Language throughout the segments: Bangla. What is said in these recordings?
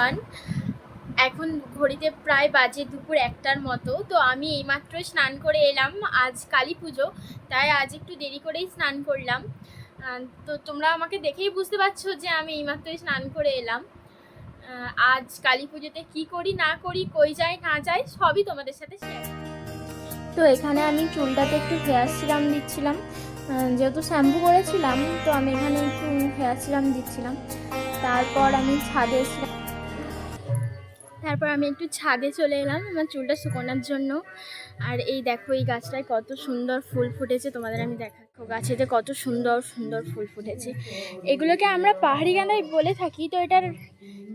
এভরিওয়ান এখন ঘড়িতে প্রায় বাজে দুপুর একটার মতো, তো আমি এইমাত্র স্নান করে এলাম, আজ কালী পুজো, তাই আজ একটু দেরি করেই স্নান করলাম। তো তোমরা আমাকে দেখেই বুঝতে পারছ যে আমি এইমাত্রই স্নান করে এলাম। আজ কালী পুজোতে কী করি, না করি, কই যাই না যাই সবই তোমাদের সাথে শেয়ার তো এখানে আমি চুলটাতে একটু হেয়ার সিরাম দিচ্ছিলাম। যেহেতু শ্যাম্পু করেছিলাম, তো আমি এখানে একটু হেয়ার সিরাম দিচ্ছিলাম। তারপর আমি ছাদে এসেছিলাম তারপর আমি একটু ছাদে চলে এলাম আমার চুলটা শুকোনোর জন্য। আর এই দেখো, এই গাছটায় কত সুন্দর ফুল ফুটেছে, তোমাদের আমি দেখাচ্ছি। গাছেতে কত সুন্দর সুন্দর ফুল ফুটেছে। এগুলোকে আমরা পাহাড়ি গাঁদাই বলে থাকি, তো এটার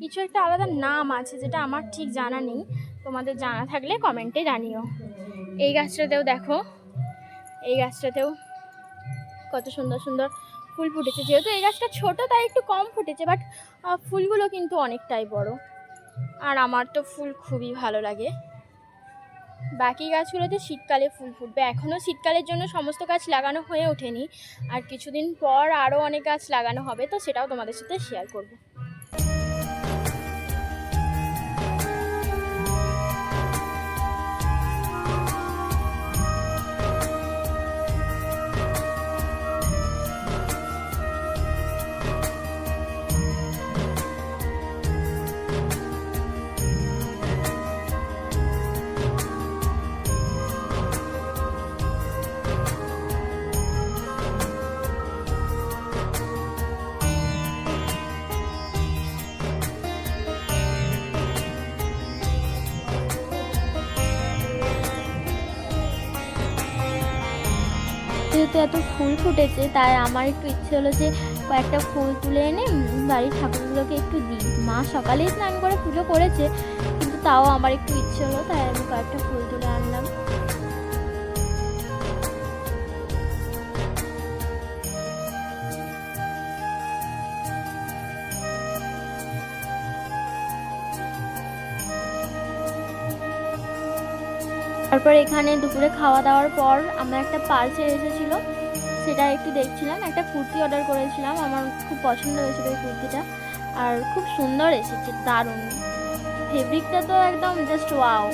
কিছু একটা আলাদা নাম আছে যেটা আমার ঠিক জানা নেই। তোমাদের জানা থাকলে কমেন্টে জানিও। এই গাছটাতেও দেখো, এই গাছটাতেও কত সুন্দর সুন্দর ফুল ফুটেছে। যেহেতু এই গাছটা ছোট, তাই একটু কম ফুটেছে বাট ফুলগুলো কিন্তু অনেকটাই বড়। আর আমার তো ফুল খুবই ভালো লাগে। বাকি গাছগুলোতে শীতকালে ফুল ফুটবে। এখনও শীতকালের জন্য সমস্ত গাছ লাগানো হয়ে ওঠেনি। আর কিছুদিন পর আরও অনেক গাছ লাগানো হবে, তো সেটাও তোমাদের সাথে শেয়ার করব। যেহেতু এত ফুল ফুটেছে, তাই আমার একটু ইচ্ছে হলো যে কয়েকটা ফুল তুলে এনে বাড়ির ঠাকুরগুলোকে একটু দিই। মা সকালেই স্নান করে পুজো করেছে, কিন্তু তাও আমার একটু ইচ্ছে হলো, তাই আমি কয়েকটা ফুল তুলে আনলাম। তারপর এখানে দুপুরে খাওয়া দাওয়ার পর আমার একটা পার্সেল এসেছিল। সেটা একটু দেখছিলাম, একটা কুর্তি অর্ডার করেছিলাম। আমার খুব পছন্দ হয়েছিল এই কুর্তিটা। আর খুব সুন্দর এসেছে, দারুণ। ফেব্রিকটা তো একদম জাস্ট ওয়াও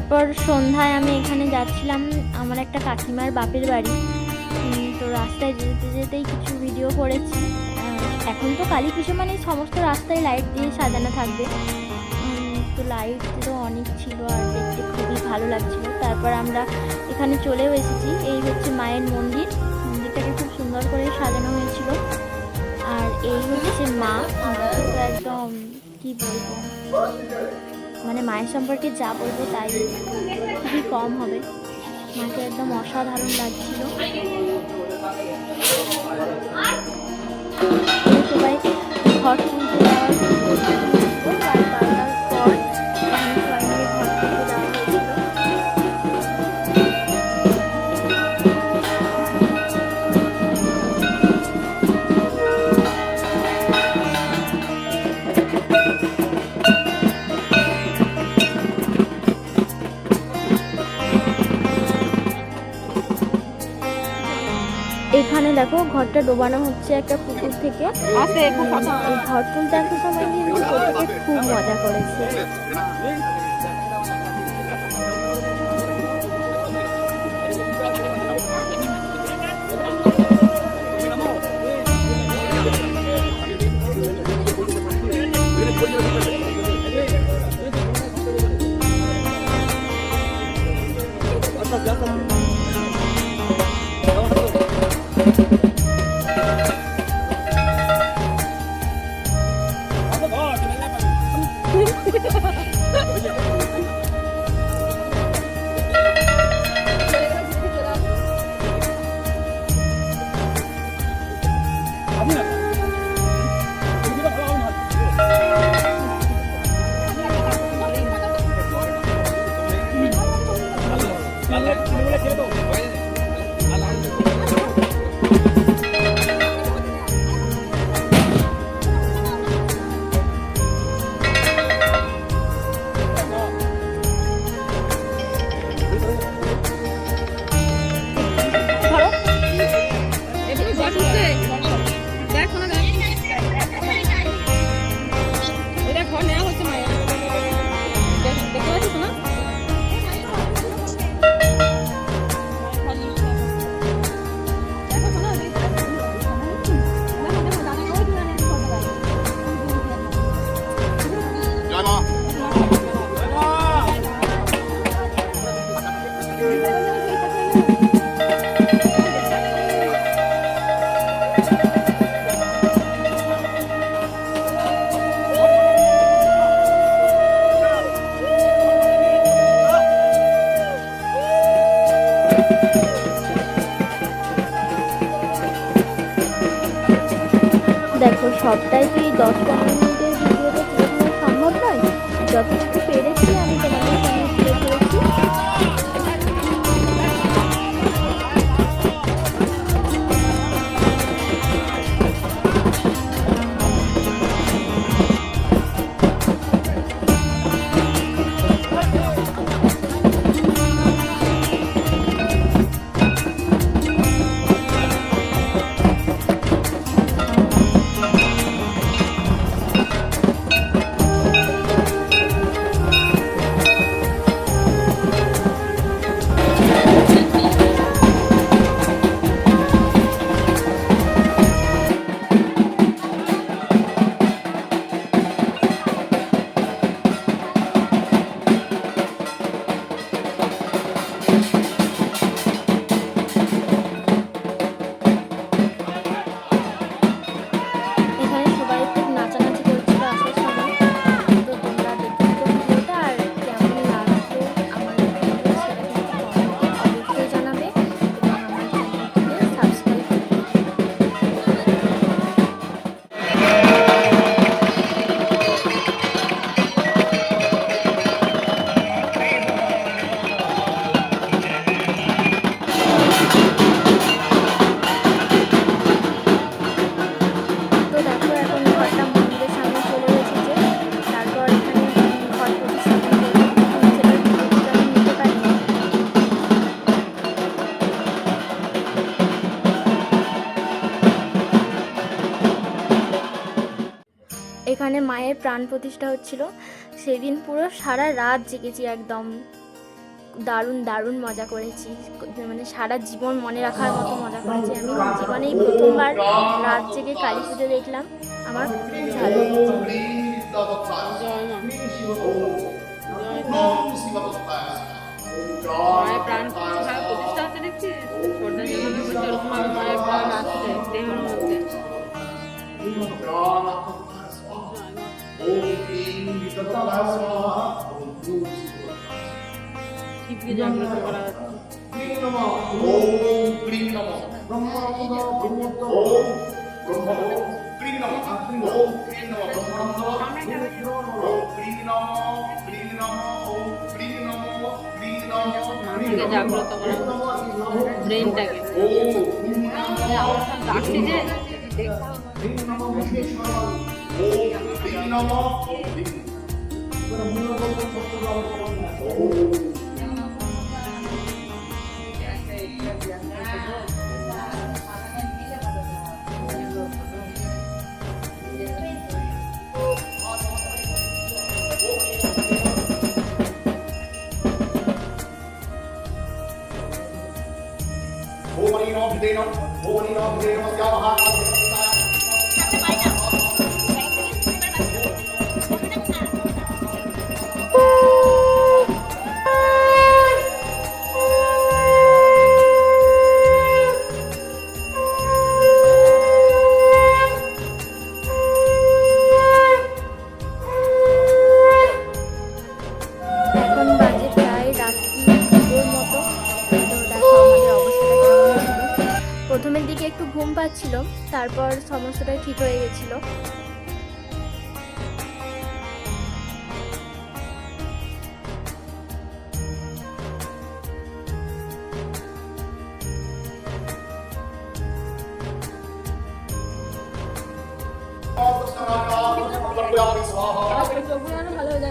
তারপর সন্ধ্যায় আমি এখানে যাচ্ছিলাম আমার একটা কাকিমার বাপের বাড়ি। তো রাস্তায় যেতে যেতেই কিছু ভিডিও করেছি। এখন তো কালী পুজো মানে সমস্ত রাস্তায় লাইট দিয়ে সাজানো থাকবে। তো লাইট তো অনেক ছিল আর দেখতে খুবই ভালো লাগছিল। তারপর আমরা এখানে চলেও এসেছি। এই হচ্ছে মায়ের মন্দির। মন্দিরটাকে খুব সুন্দর করে সাজানো হয়েছিল। আর এই হচ্ছে মা। একদম, কি বলব? মানে মায়ের সম্পর্কে যা বলব তাই খুবই কম হবে। মাকে একদম অসাধারণ লাগছিল। সবাই ঘর দেখো ঘরটা ডোবানো হচ্ছে একটা পুকুর থেকে ঘর তুলতে একটা সময় খুব মজা করেছে ¡Aquí me voy! সবটাই কি দশ পনেরো মিনিটের ভিডিওতে সম্ভব নয়? যতটুকু পেরেছি আমি তোমাদের সামনে তুলে প্রাণ প্রতিষ্ঠা হচ্ছিল। সেদিন পুরো সারা রাত জেগেছি একদম। দারুণ দারুণ মজা করেছি। মানে সারা জীবন মনে রাখার মতো মজা করেছি আমি। জীবনেই প্রথমবার রাত জেগে কালী পুজো দেখলাম। আমার খুব ভালো লেগেছে। শিবকে জাগ্রত করা হচ্ছে মানুষকে জাগ্রত করা ব্রেনটাকে ডাকছে যে দেখতে। ओम नमो नमः नमः नमः ভালো হয়ে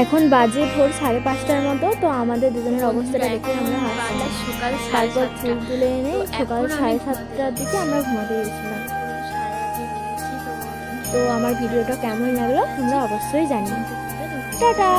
এখন বাজে ভোর সাড়ে পাঁচটার মতো তো আমাদের দুজনের অবস্থাটা দেখে আমরা সকাল সাড়ে তারপর চুল তুলে এনে সকাল সাড়ে সাতটার দিকে আমরা ঘুমাতে গেছিলাম। তো আমার ভিডিওটা কেমন লাগল তোমরা অবশ্যই জানিও। টাটা!